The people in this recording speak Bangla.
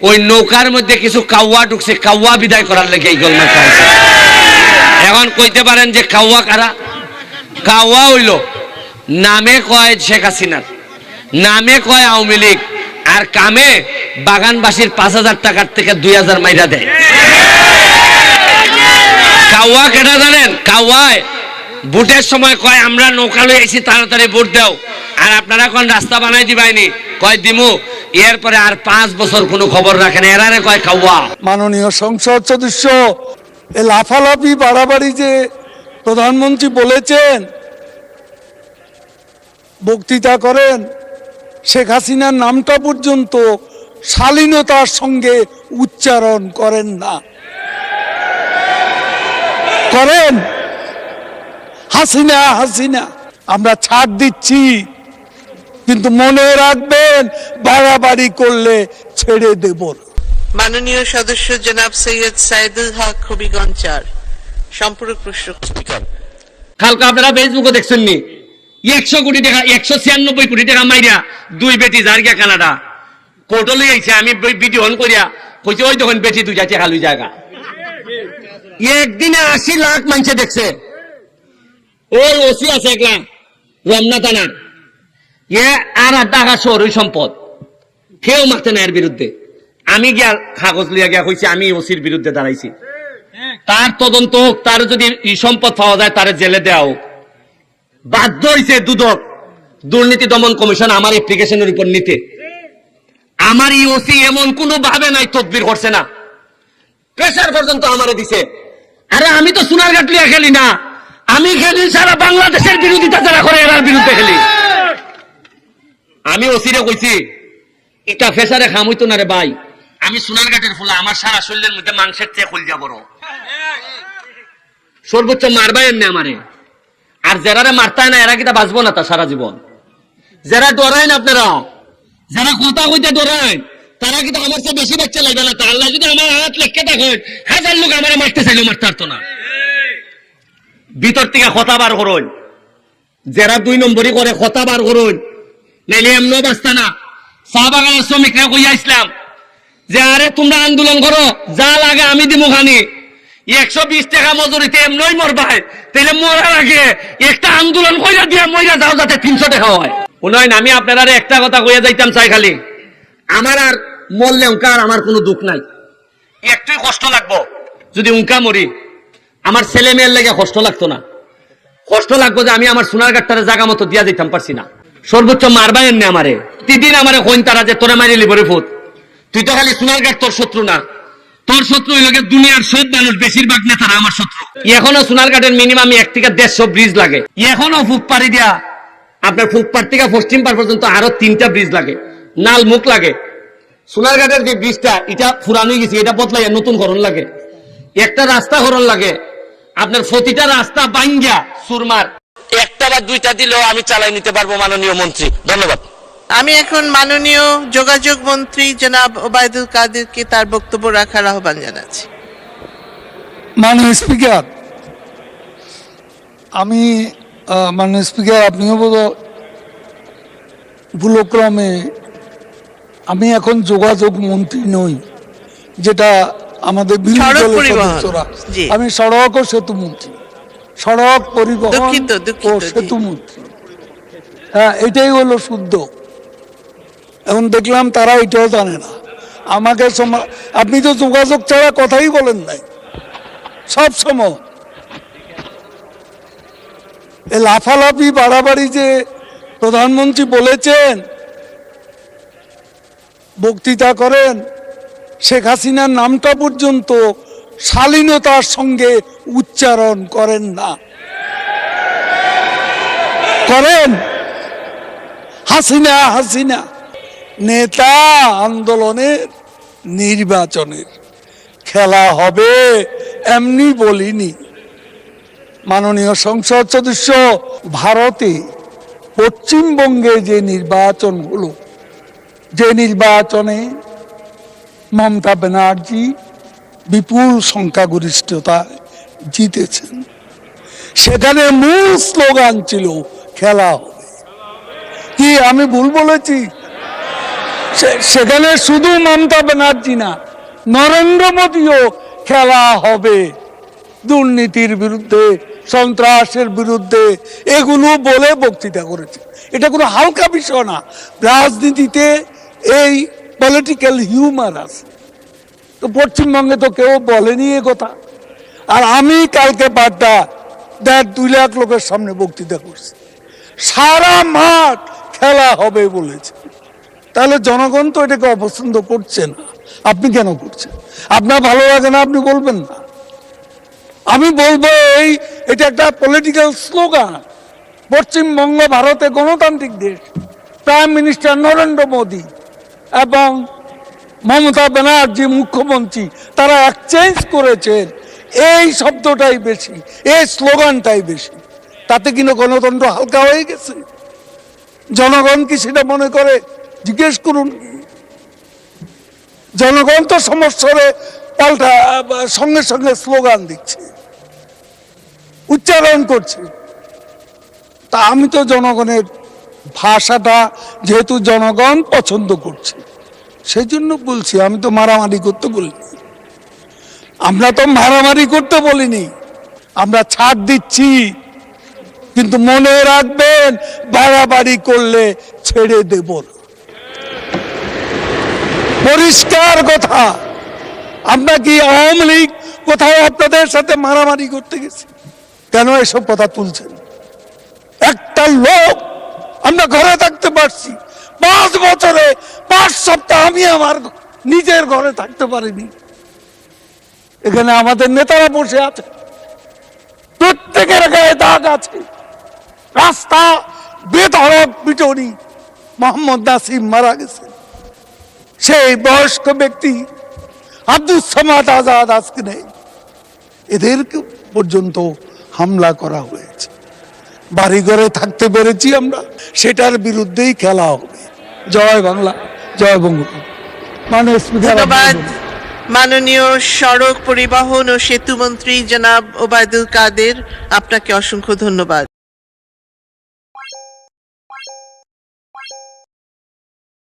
ওই নৌকার মধ্যে কিছু কাউয়া ঢুকছে, কাউয়া বিদায় করার লেগে এই খাইছে। এখন কইতে পারেন যে কাউয়া কারা? কাউয়া হইল, নামে কয় শেখ হাসিনার, নামে কয় আওয়ামী লীগ, আর কামে বাগানবাসীর পাঁচ হাজার টাকার থেকে দুই হাজার মাইরা দেয়। কাউয়া কেটা জানেন? কাউয়ায় ভোটের সময় কয়, আমরা নৌকা লই আইছি, তাড়াতাড়ি ভোট দাও। আর আপনারা কোন রাস্তা বানাই দিবাইনি? কয়, দিমু এরপরে আর পাঁচ বছর কোনো খবর রাখেন এরারে কয় কাউয়া মাননীয় সংসদ সদস্য, এ লাফালাফি বাড়াবাড়ি যে প্রধানমন্ত্রী বলেছেন, বক্তৃতা করেন, শেখ হাসিনার নামটা পর্যন্ত শালীনতার সঙ্গে উচ্চারণ করেন না। করেন? হাসিনা হাসিনা, আমরা ছাড় দিচ্ছি, কিন্তু মনে রাখবেন বাড়াবাড়ি করলে ছেড়ে দেব মাননীয় সদস্য জনাব সৈয়দ সাইদুল হক হবিগঞ্জ চার সম্পূরক প্রশ্ন। স্পিকার। কালকে আপনারা ফেসবুকে দেখছেন নি একশো কোটি টাকা একশো ছিয়ানব্বই কোটি টাকা মাইরা দুই বেটি যার গিয়া কানাডা। কোর্টে লই আইছে আমি ভিডিও অন করিয়া কইছে ওই তখন বেটি দুই যাচ্ছে খালুই জায়গা। একদিনে আশি লাখ মানুষে দেখছে। ওই ওসি আছে একলা রমনা থানার। সম্পদ। কেউ না এর বিরুদ্ধে। আমি গিয়া কাগজ লিয়া গিয়া কইছি, আমি ওসির বিরুদ্ধে দাঁড়াইছি। তার তদন্ত হোক, তার যদি সম্পদ পাওয়া যায়, তার জেলে দেওয়া হোক। বাধ্য হয়েছে দুদক, দুর্নীতি দমন কমিশন আমার অ্যাপ্লিকেশনের উপর নিতে। আমার ই ওসি এমন কোন ভাবে নাই, তদবির করছে না। প্রেশার পর্যন্ত আমারে দিছে। আরে আমি তো সোনার গাটলিয়া খেলি না। আমি খেলি সারা বাংলাদেশের বিরোধিতা যারা করে, এরার বিরুদ্ধে খেলি। আমি ওসিরে কইছি এটা ফেসারে খাম হইতো না রে ভাই। আমি সোনার ঘাটের ফুলা আমার সারা শরীরের মধ্যে মাংসের চেয়ে খুলজা বড়। সর্বোচ্চ মারবাই এমনি আমারে। আর যারারে মারতায় না এরা কিটা বাঁচবো না তা সারা জীবন। যারা ডরায় না আপনারা যারা কথা কইতে ডরায় তারা কিন্তু আমার চেয়ে বেশি বাচ্চা লাগবে না তা? আল্লাহ যদি আমার হাত লেখকে দেখেন হাজার লোক আমার মারতে চাইলে মারতে পারতো না। ভিতর থেকে কথা বার করুন। যারা দুই নম্বরই করে কথা বার করুন। নাইলে এমনও বাঁচতা না। চা শ্রমিকরা কইয়া ইসলাম যে আরে তোমরা আন্দোলন করো, যা লাগে আমি দিব খানি। একশো বিশ টাকা মজুরিতে এমনই মরবাই তাহলে মরার আগে একটা আন্দোলন কইরা দিয়া মইরা যাও যাতে তিনশো টাকা হয়। উনয়ন আমি আপনারা একটা কথা কইয়া যাইতাম চাই খালি। আমার আর মরলে উনকা আর আমার কোনো দুঃখ নাই। একটুই কষ্ট লাগবো। যদি উনকা মরি, আমার ছেলে মেয়ের লেগে কষ্ট লাগতো না। কষ্ট লাগবো যে আমি আমার সোনার গাটটারে জায়গা মতো দিয়া দিতাম পারছি না। সর্বোচ্চ মারবাই এমনি আমারে। তিদিন আমারে কইন তারা যে তোরে মারি লিবরে ফুট তুই তো খালি সোনার গাট তোর শত্রু না। তোর শত্রু হইল দুনিয়ার সব মানুষ বেশিরভাগ নেতারা আমার শত্রু। এখনও সোনার ঘাটের মিনিমাম এক থেকে দেড়শো ব্রিজ লাগে। এখনও ফুক পাড়ি দিয়া। আপনার ফুক পাড় থেকে পশ্চিম পাড় পর্যন্ত আরও তিনটা ব্রিজ লাগে। নাল মুখ লাগে। সোনার ঘাটের যে ব্রিজটা এটা ফুরানো গেছে এটা বদলাইয়া নতুন করণ লাগে। একটা রাস্তা করণ লাগে। আপনার প্রতিটা রাস্তা বাঙ্গিয়া সুরমার। বা দুইটা দিলেও আমি চালাই নিতে পারব মাননীয় মন্ত্রী। ধন্যবাদ। আমি এখন মাননীয় যোগাযোগ মন্ত্রী জনাব ওবায়দুল কাদেরকে তার বক্তব্য রাখার আহ্বান জানাচ্ছি। মাননীয় স্পিকার আমি মাননীয় স্পিকার আপনিও বোধ ভুলক্রমে আমি এখন যোগাযোগ মন্ত্রী নই যেটা আমাদের বিরোধী দলের সদস্যরা। আমি সড়ক ও সেতু মন্ত্রী। সড়ক পরিবহন ও। সেতু মন্ত্রী হ্যাঁ এটাই হলো শুদ্ধ। এখন দেখলাম তারা এটাও জানে না। আমাকে আপনি তো যোগাযোগ ছাড়া কথাই বলেন নাই। সব সময়। এ লাফালাফি বাড়াবাড়ি যে প্রধানমন্ত্রী বলেছেন বক্তৃতা করেন শেখ হাসিনার নামটা পর্যন্ত শালীনতার সঙ্গে উচ্চারণ করেন না। করেন। হাসিনা হাসিনা। নেতা আন্দোলনের নির্বাচনের খেলা হবে এমনি বলিনি। মাননীয় সংসদ সদস্য, ভারতে পশ্চিমবঙ্গে যে নির্বাচন হলো, যে নির্বাচনে মমতা ব্যানার্জি বিপুল সংখ্যাগরিষ্ঠতায় জিতেছেন। সেখানে মূল স্লোগান ছিল, খেলা হবে। কি, আমি ভুল বলেছি? সেখানে শুধু মমতা ব্যানার্জি না, নরেন্দ্র মোদীও খেলা হবে। দুর্নীতির বিরুদ্ধে, সন্ত্রাসের বিরুদ্ধে এগুলো বলে বক্তৃতা করেছে। এটা কোনো হালকা বিষয় না। রাজনীতিতে এই পলিটিক্যাল হিউমার আছে। তো পশ্চিমবঙ্গে তো কেউ বলেনি এ কথা। আর আমি কালকে বাড্ডা দেড় দুই লাখ লোকের সামনে বক্তৃতা করছি। সারা মাঠ খেলা হবে বলেছে। তাহলে জনগণ তো এটাকে অপছন্দ করছে না। আপনি কেন করছেন? আপনার ভালো লাগে না, আপনি বলবেন না। আমি বলব এই, এটা একটা পলিটিক্যাল স্লোগান পশ্চিমবঙ্গ ভারতে গণতান্ত্রিক দেশ। প্রাইম মিনিস্টার নরেন্দ্র মোদী এবং মমতা ব্যানার্জি মুখ্যমন্ত্রী, তারা এক্সচেঞ্জ করেছেন। এই শব্দটাই বেশি, এই স্লোগানটাই বেশি। তাতে কিন্তু গণতন্ত্র হালকা হয়ে গেছে? জনগণ কি সেটা মনে করে? জিজ্ঞেস করুন। জনগণ তো সমস্যারে পাল্টা, সঙ্গে সঙ্গে স্লোগান দিচ্ছে, উচ্চারণ করছে। তা আমি তো জনগণের ভাষাটা যেহেতু জনগণ পছন্দ করছে সেই জন্য বলছি, আমি তো মারামারি করতে বলিনি। আমরা তো মারামারি করতে বলিনি। আমরা ছাড় দিচ্ছি। কিন্তু মনে রাখবেন, বাড়াবাড়ি করলে ছেড়ে দেব পরিষ্কার কথা। আমরা কি আওয়ামী লীগ কোথাও আপনাদের সাথে মারামারি করতে গেছি? কেন এসব কথা তুলছেন? একটা লোক আমরা ঘরে থাকতে পারছি। পাঁচ বছরে, পাঁচ সপ্তাহ আমি আমার নিজের ঘরে থাকতে পারিনি। এখানে আমাদের নেতারা বসে আছে। প্রত্যেকের গায়ে দাগ আছে। রাস্তা বেধড়ক পিটনি মোহাম্মদ নাসিম মারা গেছে। সেই বয়স্ক ব্যক্তি আব্দুল সামাদ আজাদ আজকে নেই। এদেরকে পর্যন্ত হামলা করা হয়েছে। বাড়ি ঘরে থাকতে পেরেছি আমরা। সেটার বিরুদ্ধেই খেলা হবে। জয় বাংলা জয় বঙ্গবন্ধু। মানে স্পিকার মাননীয় সড়ক পরিবহন ও সেতুমন্ত্রী জনাব ওবায়দুল কাদের আপনাকে অসংখ্য ধন্যবাদ।